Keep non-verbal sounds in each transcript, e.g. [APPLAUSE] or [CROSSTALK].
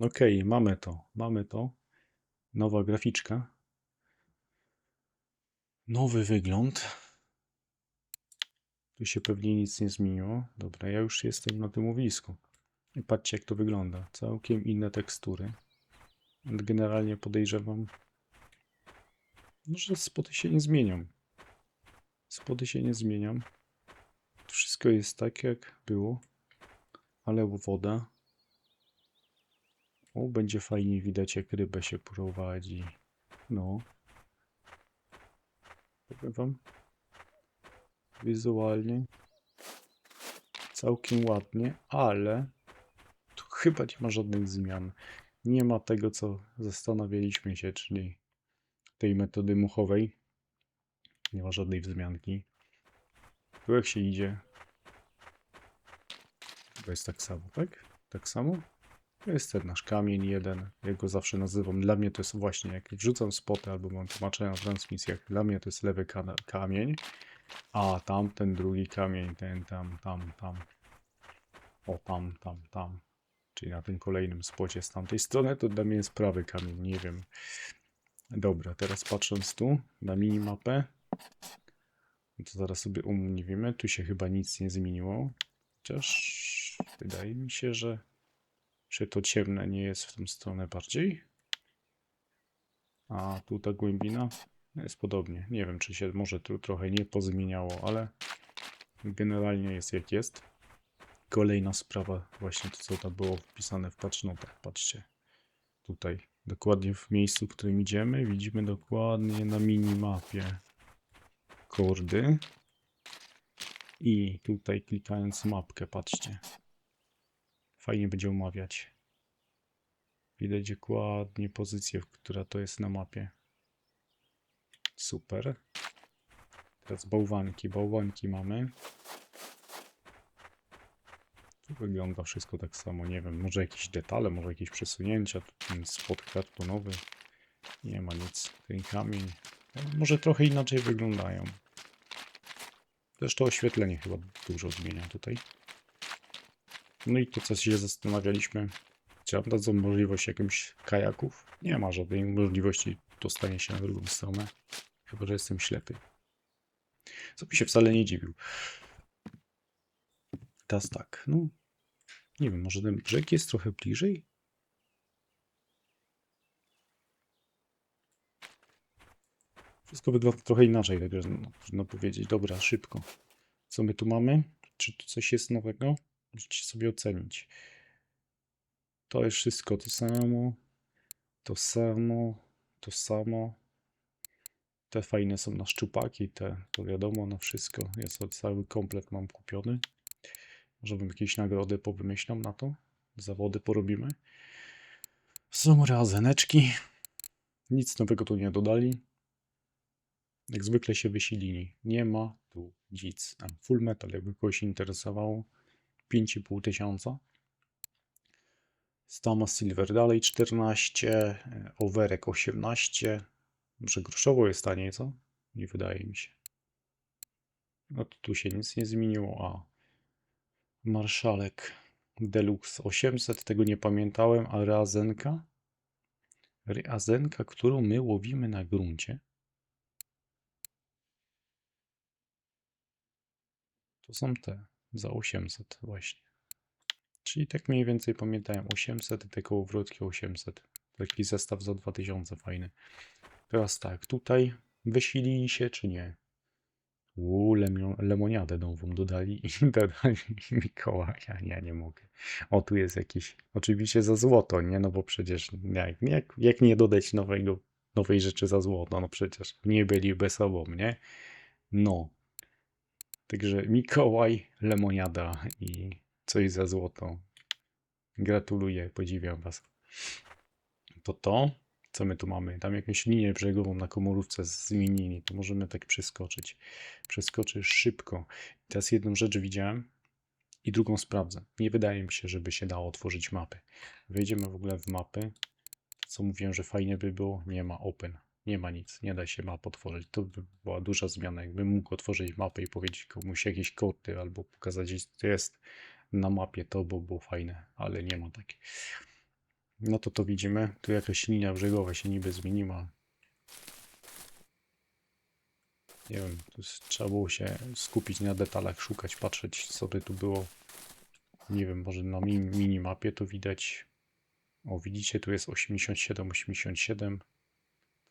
Okej, mamy to, mamy to. Nowa graficzka. Nowy wygląd. Tu się pewnie nic nie zmieniło. Dobra, ja już jestem na tym łowisku. I patrzcie, jak to wygląda. Całkiem inne tekstury. Generalnie podejrzewam, że spody się nie zmienią. Spody się nie zmienią. Wszystko jest tak, jak było. Ale woda. O, będzie fajnie widać, jak rybę się prowadzi. No. Powiem wam. Wizualnie. Całkiem ładnie, ale tu [LAUGHS] chyba nie ma żadnych zmian. Nie ma tego, co zastanawialiśmy się, czyli tej metody muchowej. Nie ma żadnej wzmianki. Tu jak się idzie. To jest tak samo, tak? Tak samo? To jest ten nasz kamień jeden. Ja go zawsze nazywam. Dla mnie to jest właśnie, jak wrzucam spoty albo mam tłumaczenia na transmisjach, dla mnie to jest lewy kamień, a tamten drugi kamień, ten tam, tam, tam. O, tam, tam, tam. Czyli na tym kolejnym spocie z tamtej strony, to dla mnie jest prawy kamień, nie wiem. Dobra, teraz patrząc tu na minimapę, no to zaraz sobie umówimy. Tu się chyba nic nie zmieniło. Chociaż wydaje mi się, że czy to ciemne nie jest w tą stronę bardziej? A tu ta głębina jest podobnie. Nie wiem, czy się może tu trochę nie pozmieniało, ale generalnie jest jak jest. Kolejna sprawa, właśnie to, co tam było wpisane w patchnotach. Patrzcie, tutaj, dokładnie w miejscu, w którym idziemy, widzimy dokładnie na minimapie kordy. I tutaj klikając mapkę, patrzcie. Fajnie będzie omawiać. Widać dokładnie pozycję, w która to jest na mapie. Super. Teraz bałwanki. Bałwanki mamy. Tu wygląda wszystko tak samo. Nie wiem, może jakieś detale, może jakieś przesunięcia. Tu ten spot kartonowy. Nie ma nic. Ten kamień. Może trochę inaczej wyglądają. Też to oświetlenie chyba dużo zmienia tutaj. No i to, co się zastanawialiśmy, czy dadzą możliwość jakimś kajaków? Nie ma żadnej możliwości dostania się na drugą stronę. Chyba, że jestem ślepy. Co by się wcale nie dziwił. Teraz tak, no. Nie wiem, może ten brzeg jest trochę bliżej? Wszystko wygląda trochę inaczej, także no, trudno powiedzieć. Dobra, szybko. Co my tu mamy? Czy tu coś jest nowego? Możecie sobie ocenić. To jest wszystko to samo. To samo. To samo. Te fajne są na szczupaki, te to wiadomo, na wszystko. Ja sobie cały komplet mam kupiony. Może bym jakieś nagrody powymyślam na to. Zawody porobimy. Są razeneczki. Nic nowego tu nie dodali. Jak zwykle się wysilili. Nie ma tu nic. Full metal, jakby kogoś interesowało. 5,5 tysiąca. Stama Silver dalej 14, Overek 18. Może groszowo jest taniej, co? Nie wydaje mi się. No to tu się nic nie zmieniło. A Marszalek Deluxe 800, tego nie pamiętałem, a Reazenka? Reazenka, którą my łowimy na gruncie. To są te za 800 właśnie. Czyli tak mniej więcej pamiętałem 800 i te kołowrotki 800. Taki zestaw za 2000 fajny. Teraz tak, tutaj wysilili się czy nie? Uuu, lemoniadę nową dodali i [LAUGHS] dodali Mikołaja. Ja nie mogę. O, tu jest jakiś, oczywiście za złoto, nie? No bo przecież jak, jak, jak nie dodać nowego, nowej rzeczy za złoto? No przecież nie byliby sobą, nie? No. Także Mikołaj, lemoniada i coś za złoto. Gratuluję, podziwiam was. To to, co my tu mamy? Tam jakąś linię brzegową na komórówce zmienili, to możemy tak przeskoczyć. Przeskoczysz szybko. Teraz jedną rzecz widziałem i drugą sprawdzę. Nie wydaje mi się, żeby się dało otworzyć mapy. Wejdziemy w ogóle w mapy. Co mówiłem, że fajnie by było, nie ma open. Nie ma nic, nie da się map otworzyć. To by była duża zmiana. Jakbym mógł otworzyć mapę i powiedzieć komuś jakieś kody albo pokazać, gdzie to jest na mapie, to by było fajne, ale nie ma takiej. No to to widzimy. Tu jakaś linia brzegowa się niby zmieniła. Nie wiem, trzeba było się skupić na detalach, szukać, patrzeć, co by tu było. Nie wiem, może na mi minimapie to widać. O, widzicie, tu jest 87, 87,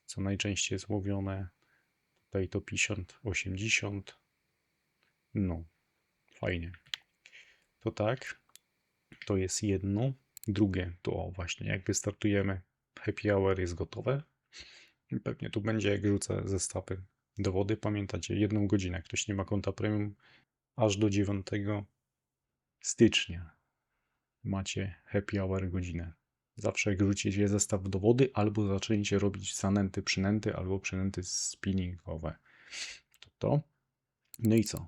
co najczęściej jest łowione. Tutaj to 50, 80. No, fajnie. To tak, to jest jedno. Drugie, to o, właśnie, jak wystartujemy, happy hour jest gotowe. Pewnie tu będzie, jak rzucę zestawy do wody. Pamiętacie, jedną godzinę. Ktoś nie ma konta premium, aż do 9 stycznia macie happy hour godzinę. Zawsze jak rzucicie zestaw do wody, albo zaczęcie robić zanęty, przynęty, albo przynęty spinningowe. To to. No i co?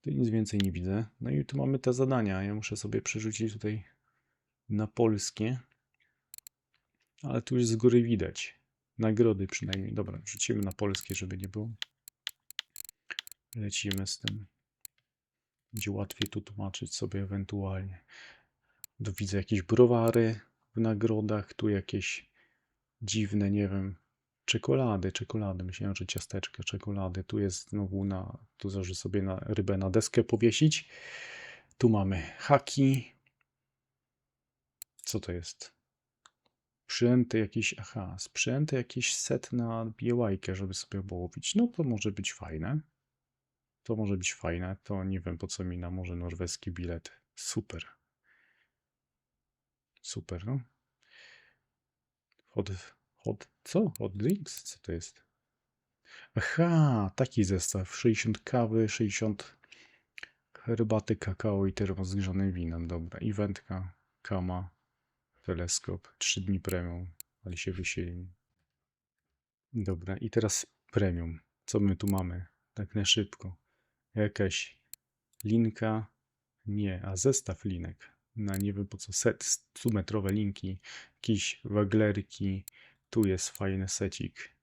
Tu nic więcej nie widzę. No i tu mamy te zadania. Ja muszę sobie przerzucić tutaj na polskie. Ale tu już z góry widać. Nagrody przynajmniej. Dobra, wrzucimy na polskie, żeby nie było. Lecimy z tym. Będzie łatwiej tu tłumaczyć sobie ewentualnie. Tu widzę jakieś browary w nagrodach, tu jakieś dziwne, nie wiem, czekolady, czekolady. Myślałem, że ciasteczka, czekolady. Tu jest znowu na, tu zaży sobie na rybę na deskę powiesić. Tu mamy haki. Co to jest? Przynęty jakieś, aha, sprzęty jakieś set na białajkę, żeby sobie połowić. No to może być fajne. To może być fajne. To nie wiem po co mi na morze norweski bilet. Super. Super, no. Hot, hot, co? Hot drinks? Co to jest? Aha, taki zestaw. 60 kawy, 60 herbaty, kakao i termos z grzanym winem. Dobra. Wędka, kama, teleskop. 3 dni premium. Ale się wysieli. Dobra. I teraz premium. Co my tu mamy? Tak na szybko. Jakaś linka. Nie, a zestaw linek. Na nie wiem po co. Set 100-metrowe linki. Jakieś waglerki. Tu jest fajny secik.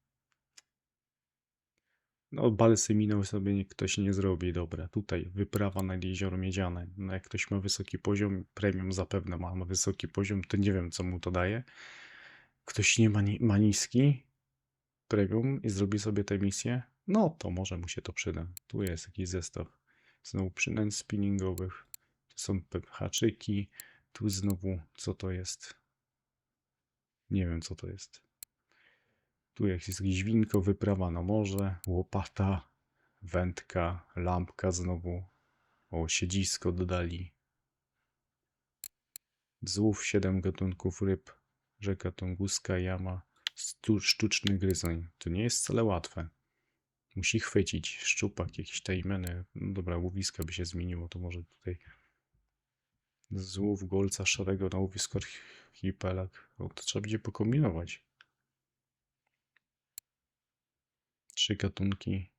No, balsy minął sobie ktoś nie zrobi. Dobra, tutaj wyprawa nad jezioro Miedziane. No, jak ktoś ma wysoki poziom, premium zapewne ma, ma wysoki poziom, to nie wiem, co mu to daje. Ktoś nie ma, ma niski premium i zrobi sobie tę misję, no to może mu się to przyda. Tu jest jakiś zestaw znowu przynęt spinningowych. Są haczyki. Tu znowu, co to jest? Nie wiem, co to jest. Tu jest jakieś winko, wyprawa na morze, łopata, wędka, lampka znowu. O, siedzisko dodali. Złów 7 gatunków ryb, rzeka Tunguska, jama, sztuczny gryzoń. To nie jest wcale łatwe. Musi chwycić szczupak, jakieś tajmeny. No dobra, łowiska by się zmieniło, to może tutaj złów golca szarego na łowisko archipelag. O, to trzeba będzie pokombinować. Trzy gatunki.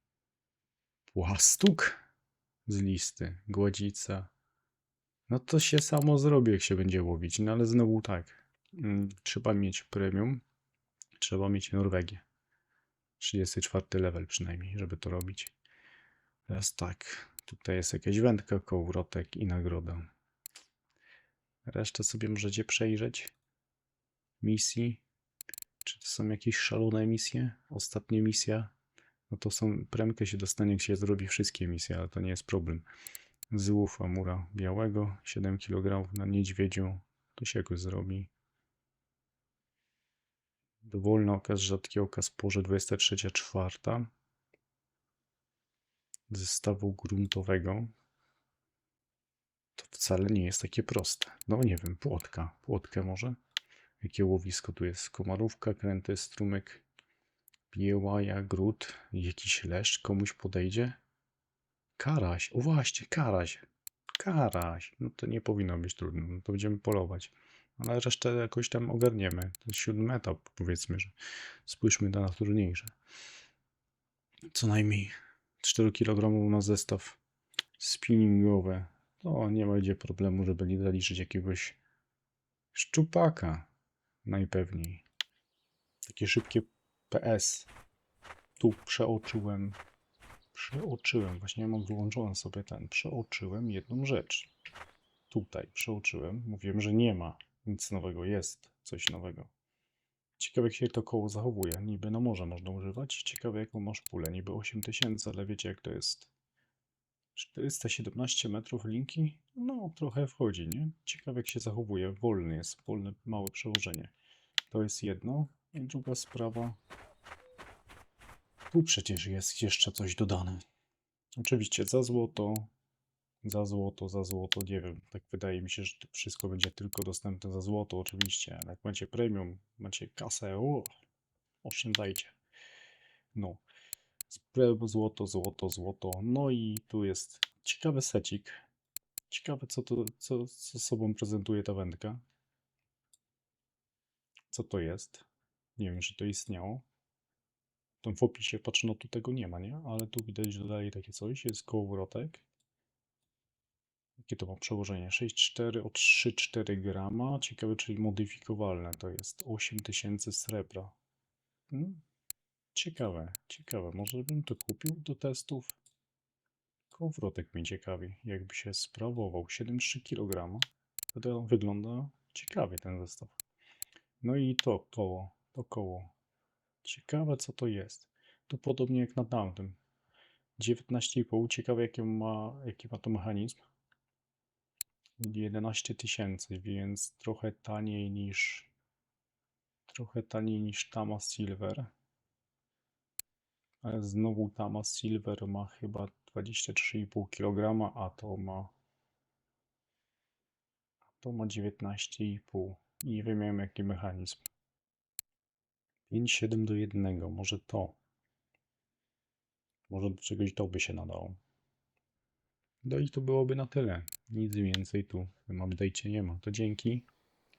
Płastuk z listy. Gładzica. No to się samo zrobi, jak się będzie łowić. No ale znowu tak. Mm, Trzeba mieć premium. Trzeba mieć Norwegię. 34 level przynajmniej, żeby to robić. Teraz tak. Tutaj jest jakaś wędka, kołowrotek i nagroda. Resztę sobie możecie przejrzeć. Misji. Czy to są jakieś szalone misje? Ostatnia misja. No to są, premkę się dostanie, jak się zrobi wszystkie misje, ale to nie jest problem. Złów Amura białego, 7 kg na niedźwiedziu. To się jakoś zrobi. Dowolny okaz, rzadki okaz, porze 23.4. Zestawu gruntowego. To wcale nie jest takie proste. No nie wiem, płotka. Płotkę może? Jakie łowisko tu jest? Komarówka, kręty, strumyk, Biełaja, gród, jakiś leszcz komuś podejdzie? Karaś, o właśnie, karaś. Karaś, no to nie powinno być trudno, no to będziemy polować. Ale resztę jakoś tam ogarniemy. Jest siódmy etap, powiedzmy, że spójrzmy na trudniejsze. Co najmniej 4 kg na zestaw spinningowy. To nie będzie problemu, żeby nie zaliczyć jakiegoś szczupaka. Najpewniej. Takie szybkie PS. Tu przeoczyłem. Przeoczyłem. Właśnie ja mam wyłączony sobie ten. Przeoczyłem jedną rzecz. Tutaj przeoczyłem. Mówiłem, że nie ma Nic nowego jest, coś nowego. Ciekawe jak się to koło zachowuje. Niby na morze można używać. Ciekawe jaką masz pulę. Niby 8000, ale wiecie jak to jest. 417 metrów linki? No, trochę wchodzi, nie? Ciekawe jak się zachowuje. Wolny jest, wolne, małe przełożenie. To jest jedno. I druga sprawa. Tu przecież jest jeszcze coś dodane. Oczywiście za złoto, za złoto, za złoto, nie wiem. Tak wydaje mi się, że to wszystko będzie tylko dostępne za złoto, oczywiście. Ale jak macie premium, macie kasę, o, oszczędzajcie. No. Złoto, złoto, złoto. No i tu jest ciekawy secik. Ciekawe, co to, co, co sobą prezentuje ta wędka. Co to jest? Nie wiem, czy to istniało. Tam w opisie patrzę, no tu tego nie ma, nie? Ale tu widać, że dalej takie coś. Jest kołowrotek. Jakie to ma przełożenie? 6,4 o 3,4 grama. Ciekawe, czyli modyfikowalne to jest. 8000 srebra. Hmm? Ciekawe, ciekawe. Może bym to kupił do testów? Kołowrotek mnie ciekawi, jakby się sprawował. 7,3 kg. To wygląda ciekawie ten zestaw. No i to koło, to koło. Ciekawe co to jest. Tu podobnie jak na tamtym. 19,5. Ciekawe jaki ma, jaki ma to mechanizm. 11 tysięcy, więc trochę taniej niż trochę taniej niż Tama Silver. Ale znowu Tama Silver ma chyba 23,5 kg, a to ma a to ma 19,5. I nie wiem jaki mechanizm. 5,7 do 1. Może to. Może do czegoś to by się nadało. No i to byłoby na tyle. Nic więcej tu w tym nie ma. To dzięki.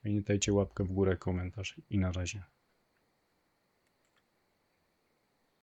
Pamiętajcie łapkę w górę, komentarz i na razie.